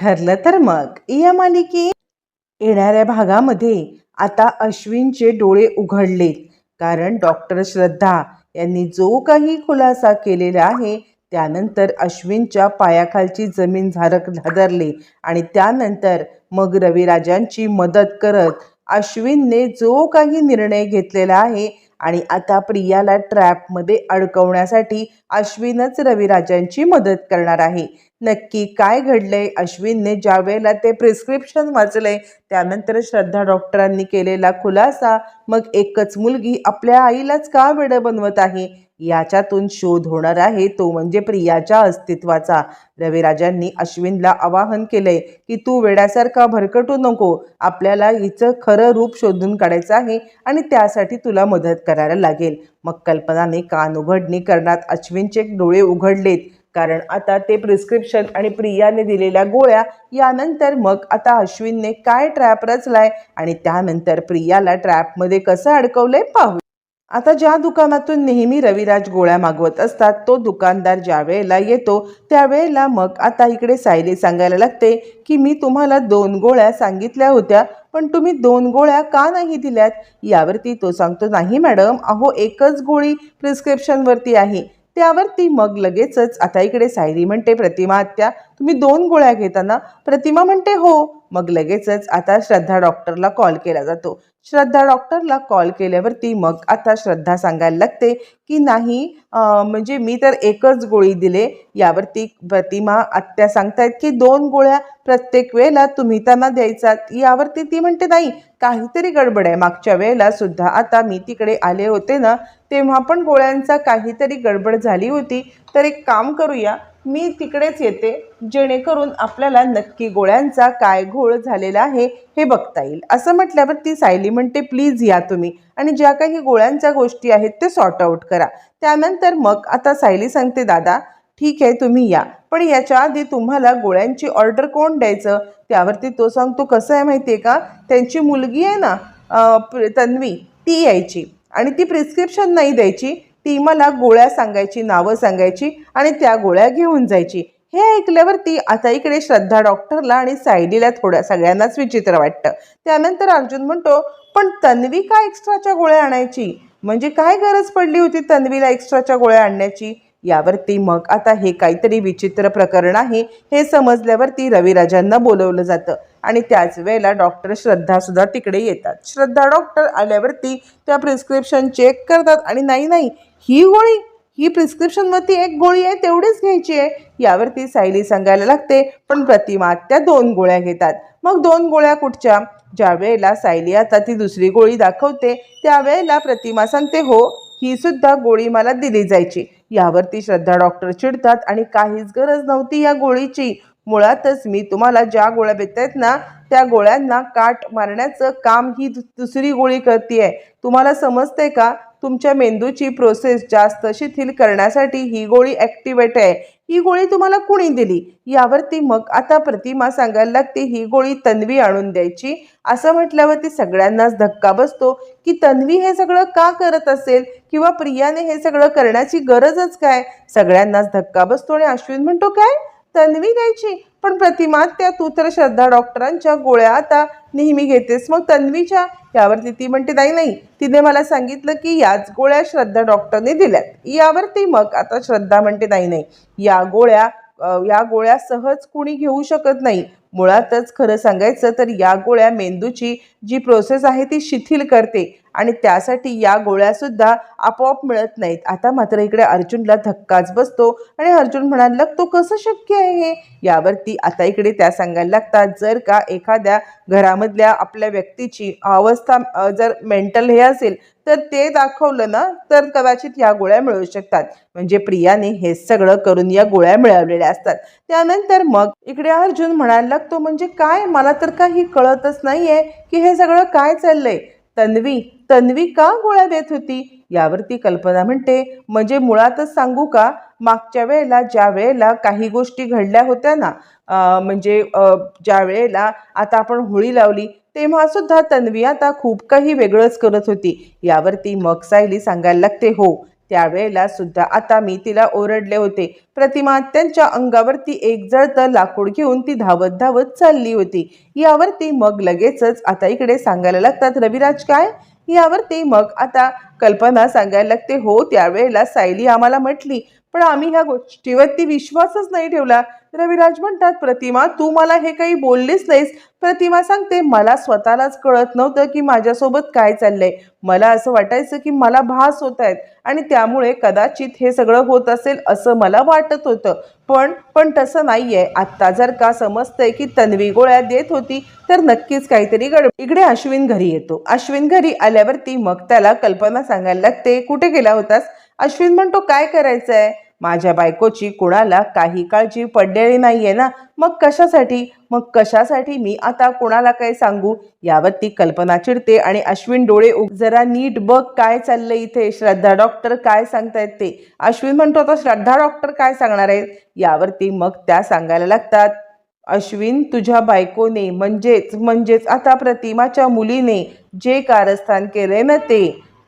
ठरलं तर मग. या मालिकेत येणाऱ्या भागामध्ये आता अश्विनचे डोळे उघडलेत. कारण डॉक्टर श्रद्धा यांनी जो काही खुलासा केलेला आहे त्यानंतर अश्विनच्या पायाखालची जमीन झारक झादरली आणि त्यानंतर मग रविराजांची मदत करत अश्विनने जो काही निर्णय घेतलेला आहे आणि आता प्रियाला ट्रॅपमध्ये अडकवण्यासाठी अश्विनच रविराजांची मदत करणार आहे. नक्की काय घडलंय? अश्विनने ज्या वेळेला ते प्रिस्क्रिप्शन वाचलंय त्यानंतर श्रद्धा डॉक्टरांनी केलेला खुलासा मग एकच मुलगी आपल्या आईलाच का वेडं बनवत आहे? याच्यातून शोध होणार आहे. तो म्हणजे प्रियाच्या अस्तित्वाचा. रविराजांनी अश्विनला आवाहन केलंय की तू वेड्यासारखा भरकटू नको. आपल्याला हिचं खरं रूप शोधून काढायचं आहे आणि त्यासाठी तुला मदत करायला लागेल. मग कल्पनाने कान उघडणी करण्यात अश्विनचे डोळे उघडलेत. कारण आता ते प्रिस्क्रिप्शन आणि प्रियाने दिलेल्या गोळ्या यानंतर मग आता अश्विनने काय ट्रॅप रचलाय आणि त्यानंतर प्रियाला ट्रॅपमध्ये कसं अडकवलंय पाहू आता ज्या दुकानातून नेहमी रविराज गोळ्या मागवत असतात तो दुकानदार ज्या वेळेला येतो त्यावेळेला मग आता इकडे सायली सांगायला लागते की मी तुम्हाला दोन गोळ्या सांगितल्या होत्या पण तुम्ही दोन गोळ्या का नाही दिल्यात? यावरती तो सांगतो नाही मॅडम अहो एकच गोळी प्रिस्क्रिप्शनवरती आहे. त्यावरती मग लगेचच आता इकडे सायली म्हणते प्रतिमा आत्या तुम्ही दोन गोळ्या घेताना प्रतिमा म्हणते हो. मग लगेचच आता श्रद्धा डॉक्टरला कॉल केला जातो. श्रद्धा डॉक्टरला कॉल केल्यावरती मग आता श्रद्धा सांगायला लागते की नाही म्हणजे मी तर एकच गोळी दिले यावरती प्रतिमा आत्या सांगतायत की दोन गोळ्या प्रत्येक वेळेला तुम्ही त्यांना द्यायचात. यावरती ती म्हणते नाही काहीतरी गडबड आहे. मागच्या वेळेला सुद्धा आता मी तिकडे आले होते ना तेव्हा पण गोळ्यांचा काहीतरी गडबड झाली होती. तर एक काम करूया मी तिकडेच येते जेणेकरून आपल्याला नक्की गोळ्यांचा काय घोळ झालेला आहे हे बघता येईल. असं म्हटल्यावर ती सायली म्हणते प्लीज या तुम्ही आणि ज्या काही गोळ्यांच्या गोष्टी आहेत ते सॉर्ट आऊट करा. त्यानंतर मग आता सायली सांगते दादा ठीक आहे तुम्ही या. पण याच्या आधी तुम्हाला गोळ्यांची ऑर्डर कोण द्यायचं? त्यावरती तो सांगतो कसं आहे माहिती आहे का? त्यांची मुलगी आहे ना प्र- तन्वी ती यायची आणि ती प्रिस्क्रिप्शन नाही द्यायची. ती मला गोळ्या सांगायची नावं सांगायची आणि त्या गोळ्या घेऊन जायची. हे ऐकल्यावरती आता इकडे श्रद्धा डॉक्टरला आणि सायलीला थोड्या सगळ्यांनाच विचित्र वाटतं. त्यानंतर अर्जुन म्हणतो पण तन्वी का एक्स्ट्राच्या गोळ्या आणायची? म्हणजे काय गरज पडली होती तन्वीला एक्स्ट्राच्या गोळ्या आणण्याची? यावरती मग आता हे काहीतरी विचित्र प्रकरण आहे हे समजल्यावरती रविराजांना बोलवलं जातं. आणि त्याच वेळेला डॉक्टर श्रद्धासुद्धा तिकडे येतात. श्रद्धा डॉक्टर आल्यावरती त्या प्रिस्क्रिप्शन चेक करतात आणि नाही नाही ही गोळी ही प्रिस्क्रिप्शनवरती एक गोळी आहे तेवढीच घ्यायची आहे. यावरती सायली सांगायला लागते पण प्रतिमा त्या दोन गोळ्या घेतात. मग दोन गोळ्या कुठच्या? ज्या वेळेला सायली आता ती दुसरी गोळी दाखवते त्यावेळेला प्रतिमा सांगते हो ही सुद्धा गोळी मला दिली जायची. यावरती श्रद्धा डॉक्टर चिडतात आणि काहीच गरज नव्हती या गोळीची. मुळातच मी तुम्हाला ज्या गोळ्या भेटत आहेत ना त्या गोळ्यांना काट मारण्याचं काम ही दुसरी गोळी करते तुम्हाला समजते का? तुमच्या मेंदूची प्रोसेस जास्त शिथिल करण्यासाठी ही गोळी ॲक्टिवेट आहे. ही गोळी तुम्हाला कुणी दिली? यावरती मग आता प्रतिमा सांगायला लागते ही गोळी तन्वी आणून द्यायची. असं म्हटल्यावरती सगळ्यांनाच धक्का बसतो की तन्वी हे सगळं का करत असेल? किंवा प्रियाने हे सगळं करण्याची गरजच काय? सगळ्यांनाच धक्का बसतो आणि अश्विन म्हणतो काय? तन्वी द्यायची पण प्रतिमा त्या तू तर श्रद्धा डॉक्टरांच्या गोळ्या आता नेहमी घेतेस. मग तन्वीच्या? यावरती ती म्हणते नाही नाही. तिने मला सांगितलं की याच गोळ्या श्रद्धा डॉक्टरने दिल्यात. यावरती मग आता श्रद्धा म्हणते नाही नाही. या गोळ्या या गोळ्या सहज कुणी घेऊ शकत नाही. मुळातच खरं सांगायचं तर या गोळ्या मेंदूची जी प्रोसेस आहे ती शिथिल करते. आणि त्यासाठी या गोळ्यासुद्धा आपोआप मिळत नाहीत. आता मात्र इकडे अर्जुनला धक्काच बसतो आणि अर्जुन म्हणायला लागतो कसं शक्य आहे? हे यावरती आता इकडे त्या सांगायला लागतात जर का एखाद्या घरामधल्या आपल्या व्यक्तीची अवस्था जर मेंटल हे असेल तर ते दाखवलं ना तर कदाचित या गोळ्या मिळू शकतात. म्हणजे प्रियाने हे सगळं करून या गोळ्या मिळवलेल्या असतात. त्यानंतर मग इकडे अर्जुन म्हणायला लागतो म्हणजे काय? मला तर काही कळतच नाहीये की हे सगळं काय चाललंय. तन्वी तन्वी का गोळ्या देत होती? यावरती कल्पना म्हणते म्हणजे मुळातच सांगू का? मागच्या वेळेला ज्या वेळेला काही गोष्टी घडल्या होत्या ना म्हणजे ज्या वेळेला आता आपण होळी लावली तेव्हा सुद्धा तन्वी आता खूप काही वेगळंच करत होती. यावरती मग सायली सांगायला लागते हो त्यावेळेला सुद्धा आता मी तिला ओरडले होते. प्रतिमा त्यांच्या अंगावरती एक जळतं लाकूड घेऊन ती धावत धावत चालली होती. यावरती मग लगेचच आता इकडे सांगायला लागतात रविराज काय? यावरती मग आता कल्पना सांगायला लागते हो त्यावेळेला सायली आम्हाला म्हटली पण आम्ही ह्या गोष्टीवरती विश्वासच नाही ठेवला. रविराज म्हणतात प्रतिमा तू मला हे काही बोललीच नाहीस. प्रतिमा सांगते मला स्वतःलाच कळत नव्हतं की माझ्यासोबत काय चाललंय. मला असं वाटायचं की मला भास होत आहेत आणि त्यामुळे कदाचित हे सगळं होत असेल असं मला वाटत होतं. पण पण तसं नाही आहे आत्ता जर का समजतंय की तन्वी गोळ्या देत होती तर नक्कीच काहीतरी गड इकडे अश्विन घरी येतो. अश्विन घरी आल्यावरती मग त्याला कल्पना सांगायला लागते कुठे गेला होतास? अश्विन म्हणतो काय करायचं आहे माझ्या बायकोची कुणाला काही काळजी पडलेली नाही आहे ना? मग कशासाठी? मग कशासाठी मी आता कोणाला काय सांगू? यावरती कल्पना चिडते आणि अश्विन डोळे उघ जरा नीट बघ काय चाललंय इथे. श्रद्धा डॉक्टर काय सांगतायत ते? अश्विन म्हणतो आता श्रद्धा डॉक्टर काय सांगणार आहेत? यावरती मग त्या सांगायला लागतात अश्विन तुझ्या बायकोने म्हणजेच म्हणजेच आता प्रतिमाच्या मुलीने जे कारस्थान केले ना ते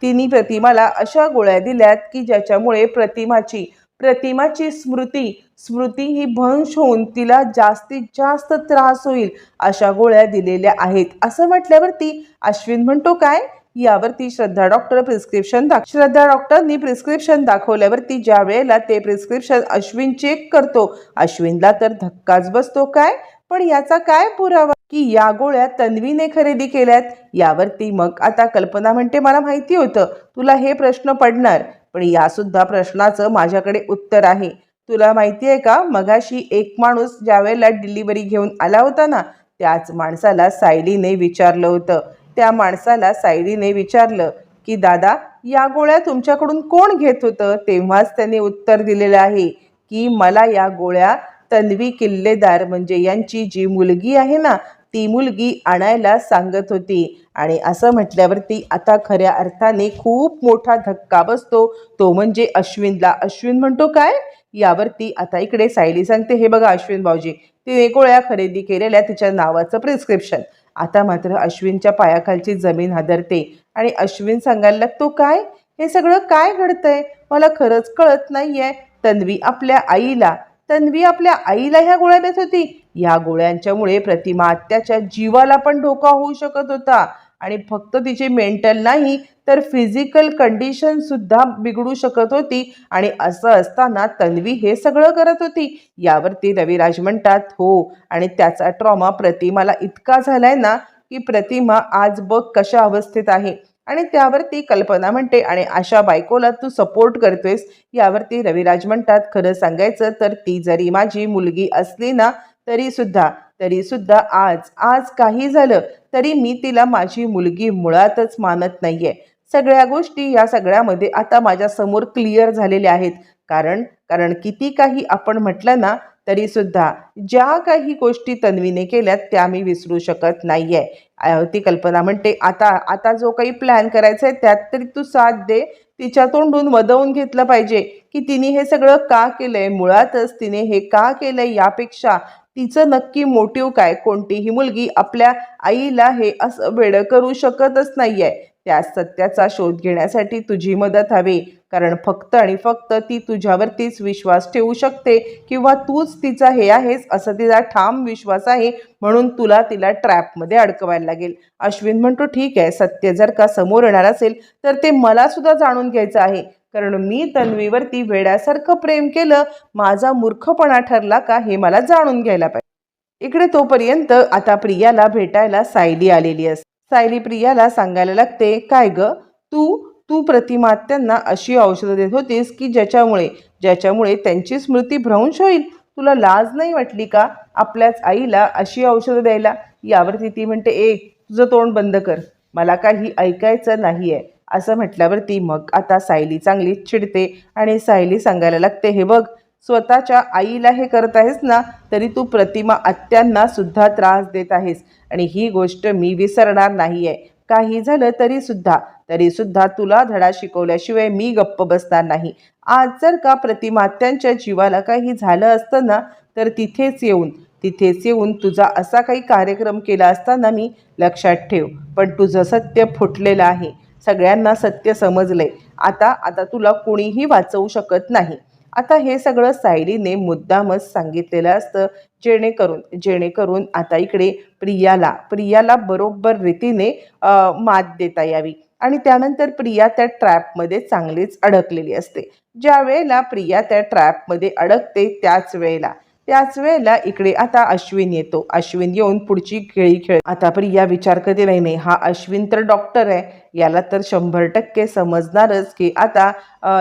तिने प्रतिमाला अशा गोळ्या दिल्यात की ज्याच्यामुळे प्रतिमाची प्रतिमाची स्मृती स्मृती ही भंश होऊन तिला जास्तीत जास्त त्रास होईल अशा गोळ्या दिलेल्या आहेत. असं म्हटल्यावरती अश्विन म्हणतो काय? यावरती श्रद्धा डॉक्टर प्रिस्क्रिप्शन दाख श्रद्धा डॉक्टरनी प्रिस्क्रिप्शन दाखवल्यावरती ज्या वेळेला ते प्रिस्क्रिप्शन अश्विन चेक करतो अश्विनला तर धक्काच बसतो काय? पण याचा काय पुरावा? की या गोळ्या तन्वीने खरेदी केल्यात? यावरती मग आता कल्पना म्हणते मला माहिती होतं तुला हे प्रश्न पडणार. पण यासुद्धा प्रश्नाचं माझ्याकडे उत्तर आहे. तुला माहिती आहे का? मगाशी एक माणूस ज्या वेळेला डिलिव्हरी घेऊन आला होता ना त्याच माणसाला सायलीने विचारलं होतं. त्या माणसाला सायलीने विचारलं की दादा या गोळ्या तुमच्याकडून कोण घेत होतं? तेव्हाच त्याने उत्तर दिलेलं आहे की मला या गोळ्या तन्वी किल्लेदार म्हणजे यांची जी मुलगी आहे ना ती मुलगी आणायला सांगत होती. आणि असं म्हटल्यावरती आता खऱ्या अर्थाने खूप मोठा धक्का बसतो. तो म्हणजे अश्विनला. अश्विन म्हणतो काय? यावरती आता इकडे सायली सांगते हे बघा अश्विन भाऊजी तिने गोळ्या खरेदी केलेल्या तिच्या नावाचं प्रिस्क्रिप्शन आता मात्र अश्विनच्या पायाखालची जमीन हादरते. आणि अश्विन सांगायला लागतो काय? हे सगळं काय घडतंय? मला खरंच कळत नाहीये. तन्वी आपल्या आईला तन्वी आपल्या आईला ह्या गोळ्या देत होती. या गोळ्यांच्यामुळे प्रतिमा त्याच्या जीवाला पण धोका होऊ शकत होता. आणि फक्त तिचे मेंटल नाही तर फिजिकल कंडिशन सुद्धा बिघडू शकत होती. आणि असं असताना तन्वी हे सगळं करत होती. यावरती रविराज म्हणतात हो आणि त्याचा ट्रॉमा प्रतिमाला इतका झालाय ना की प्रतिमा आज बघ कशा अवस्थेत आहे. आणि त्यावरती कल्पना म्हणते आणि अशा बायकोला तू सपोर्ट करतोयस. यावरती रविराज म्हणतात खरं सांगायचं तर ती जरी माझी मुलगी असली ना तरीसुद्धा तरीसुद्धा आज आज काही झालं तरी मी तिला माझी मुलगी मुळातच मानत नाहीये. सगळ्या गोष्टी या सगळ्यामध्ये आता माझ्यासमोर क्लिअर झालेल्या आहेत. कारण कारण किती काही आपण म्हटलं ना तरीसुद्धा ज्या काही गोष्टी तन्वीने केल्यात त्या मी विसरू शकत नाहीये. आहे ती कल्पना म्हणते आता आता जो काही प्लॅन करायचा आहे त्यात तरी तू साथ दे तिच्या तोंडून वदवून घेतलं पाहिजे की तिने हे सगळं का केलंय? मुळातच तिने हे का केलंय यापेक्षा तिचं नक्की मोटिव्ह काय? कोणतीही मुलगी आपल्या आईला हे असं वेळ करू शकतच नाहीये. त्या सत्याचा शोध घेण्यासाठी तुझी मदत हवी. कारण फक्त आणि फक्त ती तुझ्यावरतीच विश्वास ठेवू शकते किंवा तूच तिचा हे आहेस असं तिचा ठाम विश्वास आहे म्हणून तुला तिला ट्रॅपमध्ये अडकवायला लागेल. अश्विन म्हणतो ठीक आहे सत्य जर का समोर येणार असेल तर ते मला सुद्धा जाणून घ्यायचं आहे. कारण मी तन्वीवरती वेड्यासारखं प्रेम केलं माझा मूर्खपणा ठरला का हे मला जाणून घ्यायला पाहिजे. इकडे तोपर्यंत आता प्रियाला भेटायला सायली आलेली असते सायली प्रियाला सांगायला लागते काय ग? तू तू प्रतिमात्यांना अशी औषधं देत होतीस की ज्याच्यामुळे ज्याच्यामुळे त्यांची स्मृती भ्रंश होईल? तुला लाज नाही वाटली का आपल्याच आईला अशी औषधं द्यायला? यावरती ती म्हणते ए तुझं तोंड बंद कर. मला काही ऐकायचं नाही आहे असं म्हटल्यावरती मग आता सायली चांगली चिडते आणि सायली सांगायला लागते हे बघ स्वतःच्या आईला हे करत आहेस ना तरी तू प्रतिमा आत्यांना सुद्धा त्रास देत आहेस. आणि ही गोष्ट मी विसरणार नाही आहे काही झालं तरी सुद्धा तरी सुद्धा तुला धडा शिकवल्याशिवाय मी गप्प बसणार नाही. आज जर का प्रतिमात्यांच्या जीवाला काही झालं असतं ना तर तिथेच येऊन तिथेच येऊन तुझा असा काही कार्यक्रम केला असताना मी लक्षात ठेव. पण तुझं सत्य फुटलेलं आहे. सगळ्यांना सत्य समजलंय. आता आता तुला कोणीही वाचवू शकत नाही. आता हे सगळं सायलीने मुद्दामच सांगितलेलं असतं. जेणेकरून जेणेकरून आता इकडे प्रियाला प्रियाला बरोबर रीतीने मात देता यावी. आणि त्यानंतर प्रिया त्या ट्रॅपमध्ये चांगलीच अडकलेली असते. ज्या वेळेला प्रिया त्या ट्रॅपमध्ये अडकते त्याच वेळेला. त्याच वेळेला इकडे आता अश्विन येतो. अश्विन येऊन पुढची खेळी खेळ आता प्रिया विचार करते नाही नाही हा अश्विन तर डॉक्टर आहे. याला तर शंभर टक्के समजणारच की आता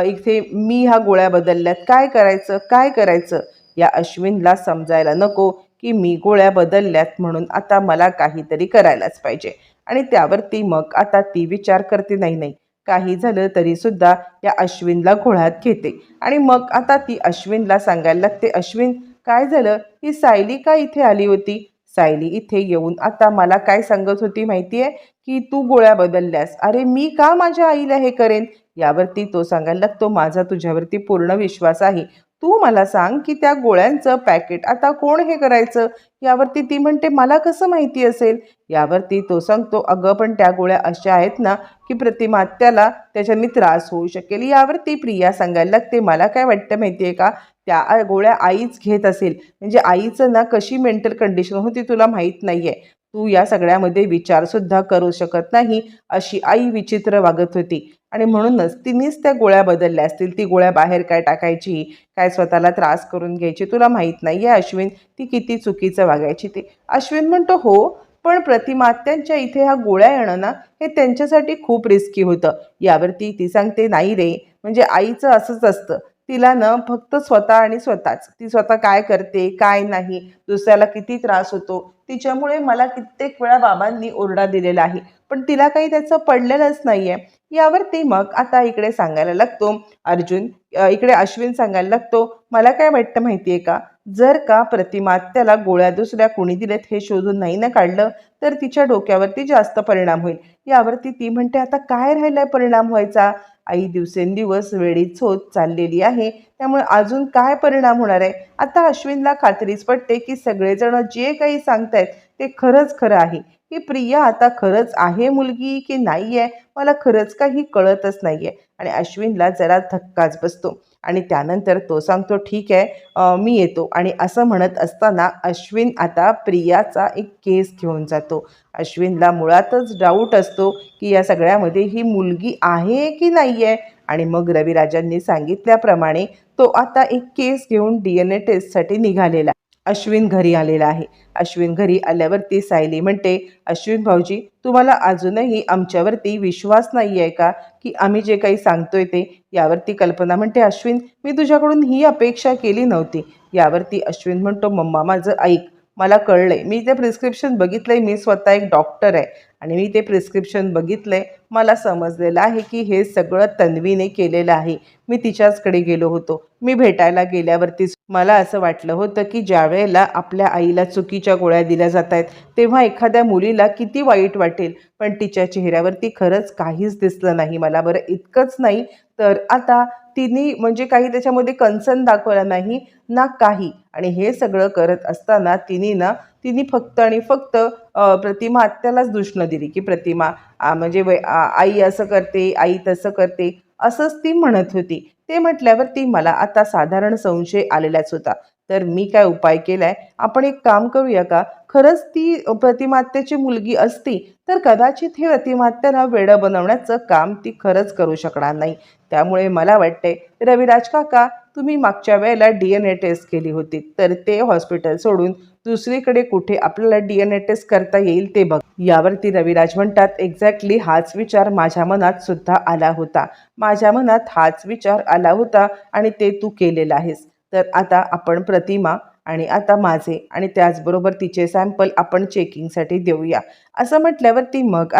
इथे मी ह्या गोळ्या बदलल्यात. काय करायचं? काय करायचं? या अश्विनला समजायला नको की मी गोळ्या बदलल्यात म्हणून आता मला काहीतरी करायलाच पाहिजे. आणि त्यावरती मग आता ती विचार करते नाही नाही काही झालं तरी सुद्धा या अश्विनला घोळ्यात घेते. आणि मग आता ती अश्विनला सांगायला लागते अश्विन काय झालं? ही सायली का इथे आली होती? सायली इथे येऊन आता मला काय सांगत होती माहिती आहे की तू गोळ्या बदलल्यास. अरे मी का माझ्या आईला हे करेन? यावरती तो सांगायला लागतो माझा तुझ्यावरती पूर्ण विश्वास आहे. तू मला सांग की त्या गोळ्यांचं पॅकेट आता कोण हे करायचं? यावरती ती म्हणते मला कसं माहिती असेल? यावरती तो सांगतो अगं पण त्या गोळ्या अशा आहेत ना की प्रतिमात्याला त्याच्याने त्रास होऊ शकेल. यावरती प्रिया सांगायला लागते मला काय वाटतं माहिती आहे का? त्या गोळ्या आईच घेत असेल. म्हणजे आईचं ना कशी मेंटल कंडिशन होती तुला माहीत नाही आहे तू या सगळ्यामध्ये विचारसुद्धा करू शकत नाही अशी आई विचित्र वागत होती. आणि म्हणूनच तिनेच त्या गोळ्या बदलल्या असतील. ती गोळ्या बाहेर काय टाकायची काय स्वतःला त्रास करून घ्यायची तुला माहीत नाही आहे अश्विन ती किती चुकीचं वागायची ते. अश्विन म्हणतो हो पण प्रतिमात्यांच्या इथे ह्या गोळ्या येणं ना हे त्यांच्यासाठी खूप रिस्की होतं. यावरती ती सांगते नाही रे म्हणजे आईचं असंच असतं. तिला न फक्त स्वतः आणि स्वतःच. ती स्वतः काय करते काय नाही दुसऱ्याला किती त्रास होतो तिच्यामुळे मला कित्येक वेळा बाबांनी ओरडा दिलेला आहे. पण तिला काही त्याचं पडलेलंच नाहीये. यावर यावरती मग आता इकडे सांगायला लागतो. अर्जुन इकडे अश्विन सांगायला लागतो मला काय वाटतं माहितीये का? जर का प्रतिमात्याला गोळ्या दुसऱ्या कोणी दिलेत हे शोधून नाही ना काढलं तर तिच्या डोक्यावरती जास्त परिणाम होईल. यावरती ती म्हणते आता काय राहिलाय परिणाम व्हायचा? आई दिवसेंदिवस वेळीच होत चाललेली आहे. त्यामुळे अजून काय परिणाम होणार आहे? आता अश्विनला खात्रीच पडते की सगळेजण जे काही सांगतायत ते खरंच खरं आहे. की प्रिया आता खरंच आहे मुलगी की नाही आहे मला खरंच काही कळतच नाही आहे आणि अश्विनला जरा धक्काच बसतो. आणि त्यानंतर तो सांगतो ठीक आहे मी येतो. आणि असं म्हणत असताना अश्विन आता प्रियाचा एक केस घेऊन जातो. अश्विनला मुळातच डाऊट असतो की या सगळ्यामध्ये ही मुलगी आहे की नाही आहे आणि मग रविराजांनी सांगितल्याप्रमाणे तो आता एक केस घेऊन डी एन ए टेस्टसाठी निघालेला अश्विन घरी आलेला आहे. अश्विन घरी आल्यावरती सायली म्हणते अश्विन भाऊजी तुम्हाला अजूनही आमच्यावरती विश्वास नाही आहे का की आम्ही जे काही सांगतोय ते? यावरती कल्पना म्हणते अश्विन मी तुझ्याकडून ही अपेक्षा केली नव्हती. यावरती अश्विन म्हणतो मम्मा माझं ऐक मला कळलंय. मी ते प्रिस्क्रिप्शन बघितलंय मी स्वतः एक डॉक्टर आहे. आणि मी ते प्रिस्क्रिप्शन बघितलंय मला समजलेलं आहे की हे सगळं तन्वीने केलेलं आहे. मी तिच्याचकडे गेलो होतो. मी भेटायला गेल्यावरतीच मला असं वाटलं होतं की ज्या वेळेला आपल्या आईला चुकीच्या गोळ्या दिल्या जात आहेत तेव्हा एखाद्या मुलीला किती वाईट वाटेल. पण तिच्या चेहऱ्यावरती खरंच काहीच दिसलं नाही मला. बरं इतकंच नाही. तर आता तिने म्हणजे काही त्याच्यामध्ये कन्सर्न दाखवला नाही ना काही. आणि हे सगळं करत असताना तिने ना तिने फक्त आणि फक्त प्रतिमा आत्यालाच दुष्ण दिली की प्रतिमा आ, म्हणजे वै- आई असं करते आई तसं करते असंच ती म्हणत होती. ते म्हटल्यावरती मला आता साधारण संशय आलेलाच होता. तर मी काय उपाय केलाय? आपण एक काम करूया का? खरंच ती प्रतिमात्याची मुलगी असती तर कदाचित हे प्रतिमात्याला वेडं बनवण्याचं काम ती खरंच करू शकणार नाही. त्यामुळे मला वाटते रविराज काका तुम्ही मागच्या वेळेला डी एन ए टेस्ट केली होती तर ते हॉस्पिटल सोडून दुसरीकडे कुठे आपल्याला डी एन ए टेस्ट करता येईल ते बघ. यावरती रविराज म्हणतात एक्झॅक्टली हाच विचार माझ्या मनात सुद्धा आला होता. माझ्या मनात हाच विचार आला होता आणि ते तू केलेला आहेस. तर आता आपण प्रतिमा आणि आता माझे आणि त्याचबरोबर तिचे सॅम्पल आपण चेकिंगसाठी देऊया. असं म्हटल्यावरती मग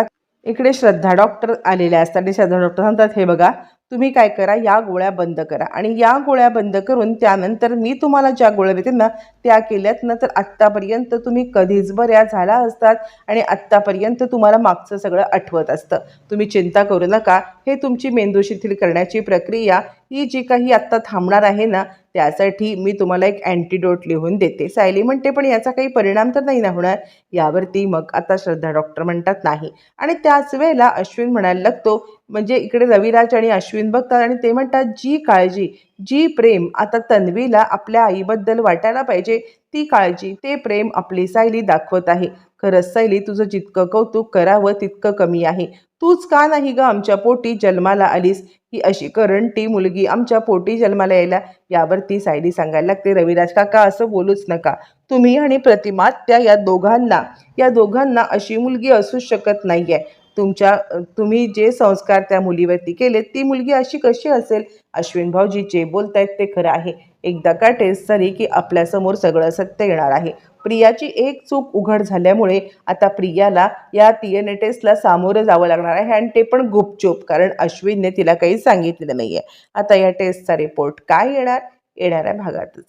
इकडे श्रद्धा डॉक्टर आलेल्या असतात आणि श्रद्धा डॉक्टर म्हणतात हे बघा तुम्ही काय करा या गोळ्या बंद करा. आणि या गोळ्या बंद करून त्यानंतर मी तुम्हाला ज्या गोळ्या देते ना त्या केल्यात ना तर आत्तापर्यंत तुम्ही कधीच बऱ्या झाला असतात आणि आत्तापर्यंत तुम्हाला मागचं सगळं आठवत असतं. तुम्ही चिंता करू नका. हे तुमची मेंदू शिथिल करण्याची प्रक्रिया ही जी काही आत्ता थांबणार आहे ना त्यासाठी मी तुम्हाला एक अँटीडोट लिहून देते. सायली म्हणते पण याचा काही परिणाम तर नाही ना होणार? यावरती मग आता श्रद्धा डॉक्टर म्हणतात नाही. आणि त्याच वेळेला अश्विन म्हणायला लागतो म्हणजे इकडे रविराज आणि अश्विन बघतात आणि ते म्हणतात जी काळजी जी प्रेम आता तन्वीला आपल्या आईबद्दल वाटायला पाहिजे ती काळजी ते प्रेम आपली सायली दाखवत आहे. खरंच सायली तुझं जितकं कौतुक करावं तितकं कमी आहे. तूच का नाही ग आमच्या पोटी जन्माला आलीस? ही अशी करंटी मुलगी आमच्या पोटी जन्माला यायला यावर ती सायली सांगायला लागते. रविराज काका असं बोलूच नका. तुम्ही आणि प्रतिमा त्या या दोघांना या दोघांना अशी मुलगी असूच शकत नाही आहे तुमच्या तुम्ही जे संस्कार त्या मुलीवरती केलेत ती मुलगी अशी कशी असेल? अश्विन भाऊजी जे बोलतायत ते खरं आहे. एकदा का टेस्ट झाली की आपल्यासमोर सगळं सत्य येणार आहे. प्रियाची एक चूक उघड झाल्यामुळे आता प्रियाला या टी एन ए टेस्टला सामोरं जावं लागणार आहे आणि ते पण गुपचूप कारण अश्विनने तिला काही सांगितलेलं नाही आहे आता या टेस्टचा रिपोर्ट काय येणार? येणाऱ्या भागातच.